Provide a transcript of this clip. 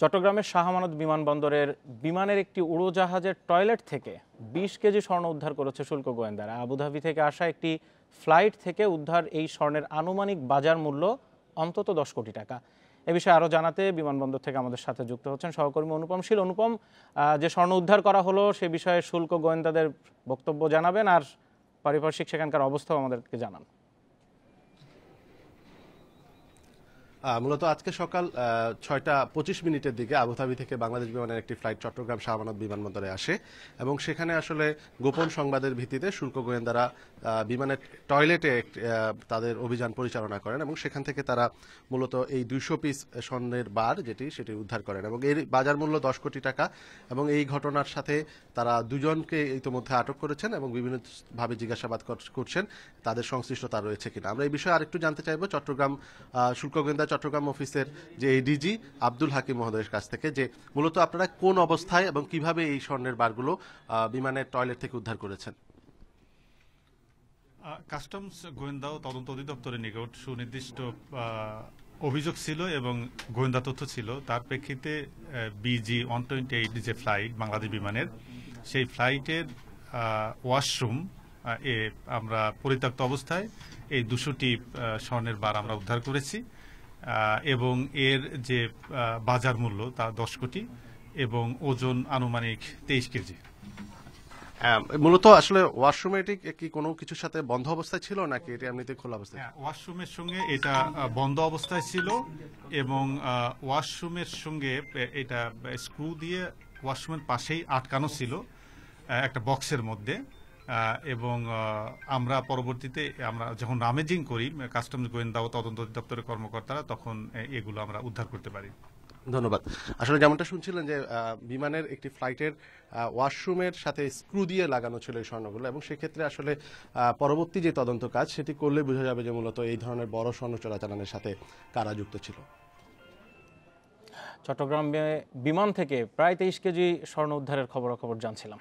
চট্টগ্রামের শাহমানত বিমানবন্দরের বিমানের একটি উড়োজাহাজের টয়লেট থেকে বিশ কেজি স্বর্ণ উদ্ধার করেছে শুল্ক গোয়েন্দারা। আবুধাবি থেকে আসা একটি ফ্লাইট থেকে উদ্ধার এই স্বর্ণের আনুমানিক বাজার মূল্য অন্তত দশ কোটি টাকা। এ বিষয়ে আরও জানাতে বিমানবন্দর থেকে আমাদের সাথে যুক্ত হচ্ছেন সহকর্মী অনুপম শীল। অনুপম যে স্বর্ণ উদ্ধার করা হলো সে বিষয়ে শুল্ক গোয়েন্দাদের বক্তব্য জানাবেন আর পারিপার্শ্বিক সেখানকার অবস্থাও আমাদেরকে জানান। মূলত আজকে সকাল ছয়টা পঁচিশ মিনিটের দিকে আবুধাবি থেকে বাংলাদেশ বিমানের একটি ফ্লাইট চট্টগ্রাম শাহমানত বিমানবন্দরে আসে এবং সেখানে আসলে গোপন সংবাদের ভিত্তিতে শুল্ক গোয়েন্দারা বিমানের টয়লেটে তাদের অভিযান পরিচালনা করেন এবং সেখান থেকে তারা মূলত এই দুইশো পিস স্বর্ণের বার যেটি সেটি উদ্ধার করেন এবং এর বাজার মূল্য দশ কোটি টাকা এবং এই ঘটনার সাথে তারা দুজনকে ইতিমধ্যে আটক করেছেন এবং বিভিন্নভাবে জিজ্ঞাসাবাদ কর- করছেন তাদের সংশ্লিষ্টতা রয়েছে কিনা। আমরা এই বিষয়ে আরেকটু জানতে চাইব, চট্টগ্রাম শুল্ক গোয়েন্দা চট্টগ্রাম অফিসের যে এডিজি আব্দুল হাকিম মহোদয়ের কাছ থেকে যে মূলত আপনারা কোন অবস্থায় এবং কীভাবে এই স্বর্ণের বারগুলো বিমানের টয়লেট থেকে উদ্ধার করেছেন? কাস্টমস গোয়েন্দা ও তদন্ত অধিদপ্তরের নিকট সুনির্দিষ্ট অভিযোগ ছিল এবং গোয়েন্দা তথ্য ছিল। তার প্রেক্ষিতে বিজি ওয়ান টোয়েন্টি এইট যে ফ্লাইট বাংলাদেশ বিমানের, সেই ফ্লাইটের ওয়াশরুম এ আমরা পরিত্যক্ত অবস্থায় এই দুশোটি স্বর্ণের বার আমরা উদ্ধার করেছি। এবং এর যে বাজার মূল্য তা দশ কোটি এবং ওজন আনুমানিক তেইশ কেজি। আহ, মূলত আসলে ওয়াশরুমে এটি কি কোনো কিছুর সাথে বন্ধ অবস্থায় ছিল নাকি এটি এমনিতে খোলা অবস্থায়? হ্যাঁ, ওয়াশরুমের সঙ্গে এটা বন্ধ অবস্থায় ছিল এবং ওয়াশরুমের সঙ্গে এটা স্ক্রু দিয়ে ওয়াশরুমের পাশেই আটকানো ছিল একটা বক্সের মধ্যে। এবং আমরা পরবর্তীতে আমরা যখন রামেজিং করি কাস্টমস গোয়েন্দা ও তদন্ত দপ্তরের কর্মকর্তারা তখন এগুলো আমরা উদ্ধার করতে পারি। ধন্যবাদ। আসলে যেমনটা শুনছিলেন যে বিমানের একটি ফ্লাইটের ওয়াশরুমের সাথে স্ক্রু দিয়ে লাগানো ছিল এই স্বর্ণগুলো এবং সেক্ষেত্রে আসলে পরবর্তী যে তদন্ত কাজ সেটি করলে বোঝা যাবে যে মূলত এই ধরনের বড় স্বর্ণ চোরাচালানের সাথে কারা যুক্ত ছিল। চট্টগ্রামে বিমান থেকে প্রায় তেইশ কেজি স্বর্ণ উদ্ধারের খবরাখবর জানছিলাম।